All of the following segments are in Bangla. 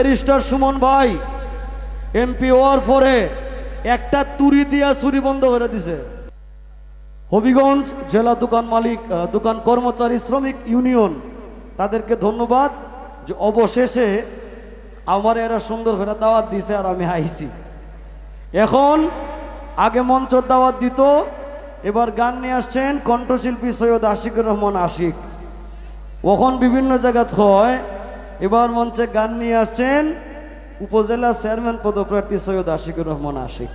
ব্যারিস্টার সুমন ভাই, এমপি হওয়ার পরে একটা তুরি দিয়া চুরি বন্ধ করে দিছে। হবিগঞ্জ জেলা দোকান মালিক দোকান কর্মচারী শ্রমিক ইউনিয়ন, তাদেরকে ধন্যবাদ যে অবশেষে আমার এরা সুন্দর করে দাওয়াত দিছে আর আমি আইছি। এখন আগে মঞ্চ দাওয়াত দিত, এবার গান নিয়ে আসছেন কণ্ঠশিল্পী সৈয়দ আশিকুর রহমান আশিক। ওখন বিভিন্ন জায়গা হয় এবার মঞ্চে গান নিয়ে আসছেন উপজেলা চেয়ারম্যান পদপ্রার্থী সৈয়দ আশিকুর রহমান আশিক।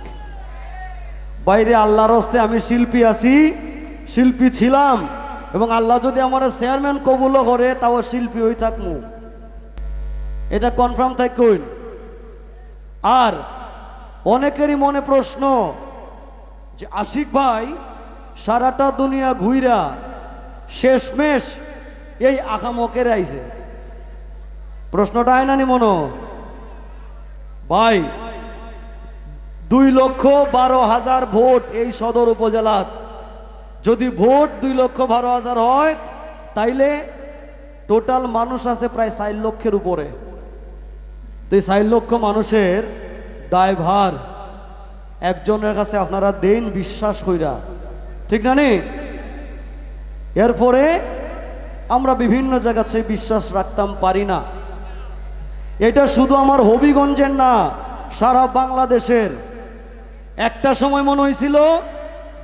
বাইরে আল্লাহর হস্তে আমি শিল্পী আছি, শিল্পী ছিলাম, এবং আল্লাহ যদি আমার চেয়ারম্যান কবুলও করে, তাও শিল্পী হয়ে থাকমু। এটা কনফার্ম থাকুন। আর অনেকেরই মনে প্রশ্ন যে আশিক ভাই সারাটা দুনিয়া ঘুইরা শেষমেশ এই আকামকের আইছে প্রশ্নটা আয় নানি মনো? ভাই, দুই লক্ষ বারো হাজার ভোট এই সদর উপজেলার। যদি ভোট দুই লক্ষ বারো হাজার হয়, তাইলে টোটাল মানুষ আছে প্রায় চার লক্ষের উপরে। তো এই লক্ষ মানুষের দায়ভার একজনের কাছে আপনারা দেন বিশ্বাস কইরা। ঠিক না নি? এরপরে আমরা বিভিন্ন জায়গাতে বিশ্বাস রাখতাম, পারি না। এটা শুধু আমার হবিগঞ্জের না, সারা বাংলাদেশের। একটা সময় মনে হয়েছিল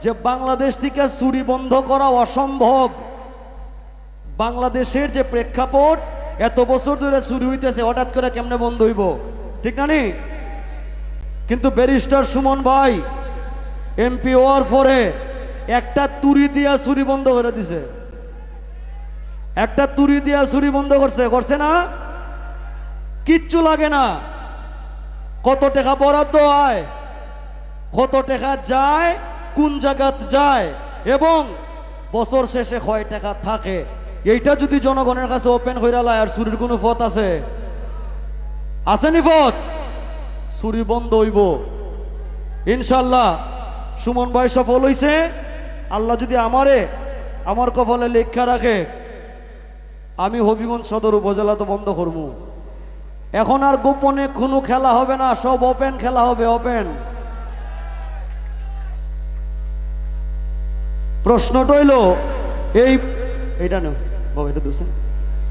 যে বাংলাদেশ থেকে চুরি বন্ধ করা অসম্ভব। বাংলাদেশের যে প্রেক্ষাপট, এত বছর ধরে চুরি হইতেছে, হঠাৎ করে কেমনে বন্ধ হইব? ঠিক না নি? কিন্তু ব্যারিস্টার সুমন ভাই, এমপি হওয়ার পরে একটা তুরি দিয়া চুরি বন্ধ করে দিছে। একটা তুরি দিয়া চুরি বন্ধ করছে করছে না? কিচ্ছু লাগে না। কত টাকা বরাদ্দ হয়, কত টাকা যায়, কোন জায়গাত যায়, এবং বছর শেষে কয় টাকা থাকে। এইটা যদি জনগণের কাছে ওপেন হইরা লায়, আর চুরির কোনো পথ আছে? আসেনি পথ? চুরি বন্ধ হইব। ইনশাল্লাহ সুমন ভাই সফল হইছে। আল্লাহ যদি আমারে, আমার কপালে লেখা রাখে, আমি হবিগঞ্জ সদর উপজেলা তো বন্ধ করব এখন আর গোপনে কোনো খেলা হবে না, সব ওপেন খেলা হবে, ওপেন। প্রশ্নটা হইল এই এইটা নেও এটা দুসে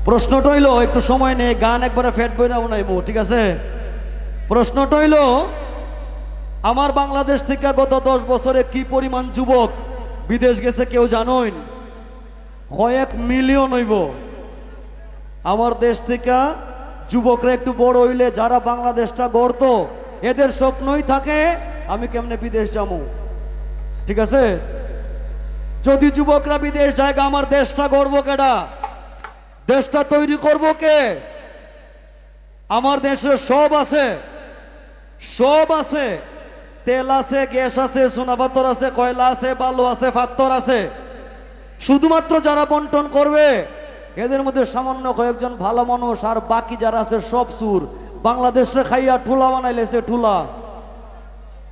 প্রশ্নটা হইল একটু সময় নেই, গান একবারে ফেট বই না নাইবো ঠিক আছে? প্রশ্নটা হইল আমার বাংলাদেশ থেকে গত দশ বছরে কি পরিমাণ যুবক বিদেশ গেছে কেউ জানোইন কয়েক মিলিয়ন হইব। আমার দেশ থেকে যুবকরা একটু বড় হইলে যারা বাংলাদেশটা গড়তো, এদের স্বপ্নই থাকে, আমি কেমনে বিদেশ যাব? ঠিক আছে? যদি যুবকরা বিদেশ যায় আমার দেশটা গড়বো কেডা? দেশটা তৈরি করব কে? আমার দেশে সব আছে সব আছে। তেল আছে, গ্যাস আছে সোনা পাথর আছে, কয়লা আছে, বালু আছে, পাথর আছে। শুধুমাত্র যারা বন্টন করবে এদের মধ্যে সামান্য কয়েকজন ভালো মানুষ আর বাকি যারা আছে সব সুর। বাংলাদেশে খাইয়া ঠুলা বানাইলেছে, ঠুলা।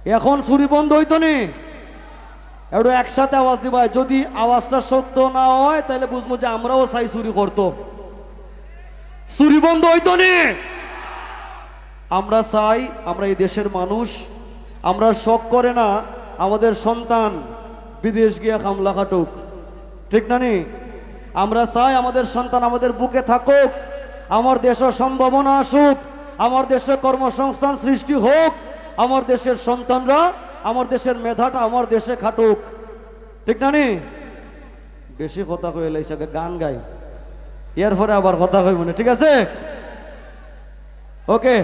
এখন চুরি বন্ধ হইতো নি? একটু একসাথে আওয়াজ দিবা, যদি আওয়াজটা সত্য না হয়, তাহলে বুঝব যে আমরাও চাই চুরি করতো। চুরি বন্ধ হইতো নি? আমরা চাই আমরা এই দেশের মানুষ, আমরা শখ করে না আমাদের সন্তান বিদেশ গিয়া কামলা কাটুক। ঠিক না নি? আমরা চাই আমাদের সন্তান আমাদের বুকে থাকুক, আমার দেশের সম্ভাবনা আসুক, আমার দেশে কর্মসংস্থান সৃষ্টি হোক, আমার দেশের সন্তানরা, আমার দেশের মেধাটা আমার দেশে খাটুক। ঠিক না নি? বেশি কথা কয়ে লাইছে গান গাই। এর পরে আবার কথা কই মনে ঠিক আছে? ওকে।